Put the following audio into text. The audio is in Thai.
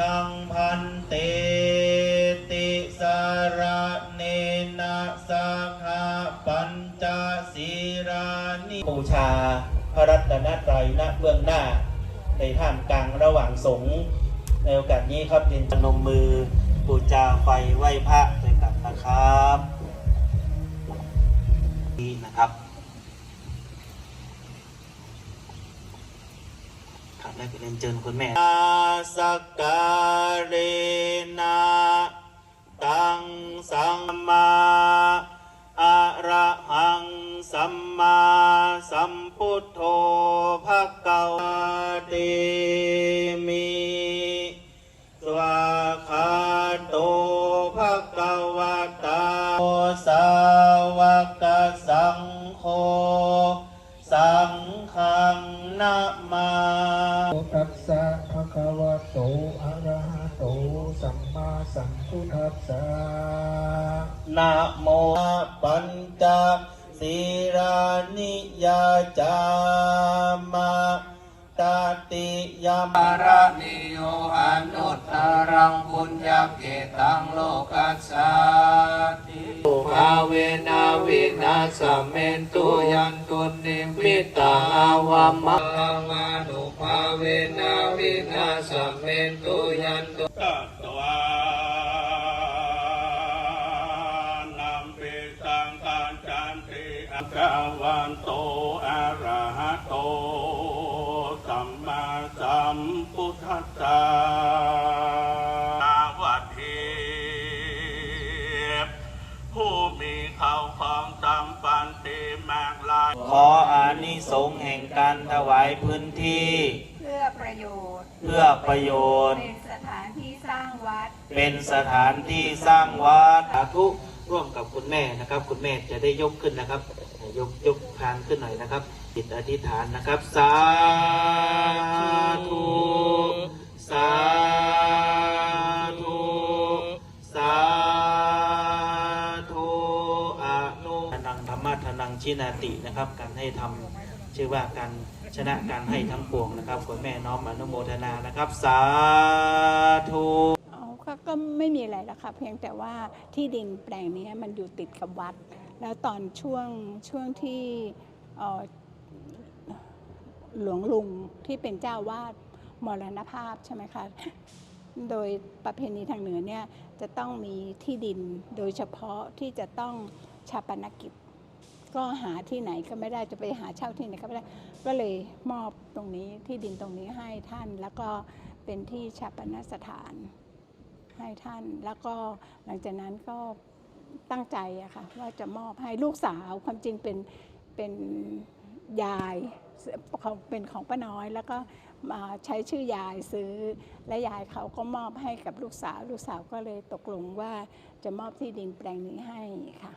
ยังพันเตติสารเนนะสักขาปัญจศีรานิบูชาพระรัตนตรัยณเบื้องหน้า ในท่ามกลางระหว่างสงฆ์ในโอกาสนี้ครับเรียนพนมมือบูชาไฟไหว้พระด้วยกันนะครับนี่นะครับ ครับได้ไปเรียนเชิญคุณแม่สักการนะตังสัมมาอะระหังสัมมาสัมพุทโธภะคะวะเตมิสวาคาโตภะคะวะตาโสาวกสังโฆ ตัสสะภะคะวะโต อะระหะโต สัมมาสัมพุทธัสสะ นะโมปัญจศีรานิยาจามาตติยามารณิโยอนุตตา สเมนตุยันตุนิมิตาอาวามามานุภาเวนาวินาสเมนตุยันตุตัตวานัมปิสังตันจันติอักาวันโตอา ขออานิสงส์แห่งการถวายพื้นที่ เพื่อประโยชน์ เพื่อประโยชน์ เป็นสถานที่สร้างวัด เป็นสถานที่สร้างวัดสาธุร่วมกับคุณแม่นะครับ คุณแม่จะได้ยกขึ้นนะครับ ยกยกพานขึ้นหน่อยนะครับจิตอธิษฐานนะครับสาธุ ธรรมะทนังชินาตินะครับ การให้ทำชื่อว่าการชนะการให้ทั้งปวงนะครับคุณแม่น้อมอนุโมทนานะครับ สาธุก็ก็ไม่มีอะไรแล้วค่ะเพียงแต่ว่าที่ดินแปลงนี้มันอยู่ติดกับวัด แล้วตอนช่วงช่วงที่หลวงลุงที่เป็นเจ้าวาดมรณภาพใช่ไหมคะโดยประเพณีทางเหนือเนี่ยจะต้องมีที่ดินโดยเฉพาะที่จะต้องชาปนกิจ ก็หาที่ไหนก็ไม่ได้จะไปหาเช่าที่ไหนก็ไม่ได้ ก็เลยมอบตรงนี้ที่ดินตรงนี้ให้ท่านแล้วก็เป็นที่ชาปนสถานให้ท่าน แล้วก็หลังจากนั้นก็ตั้งใจอะค่ะว่าจะมอบให้ลูกสาวความจริงเป็นเป็นยายของเป็นของป้าน้อย แล้วก็มาใช้ชื่อยายซื้อ และยายเขาก็มอบให้กับลูกสาว ลูกสาวก็เลยตกลงว่าจะมอบที่ดินแปลงนี้ให้ค่ะ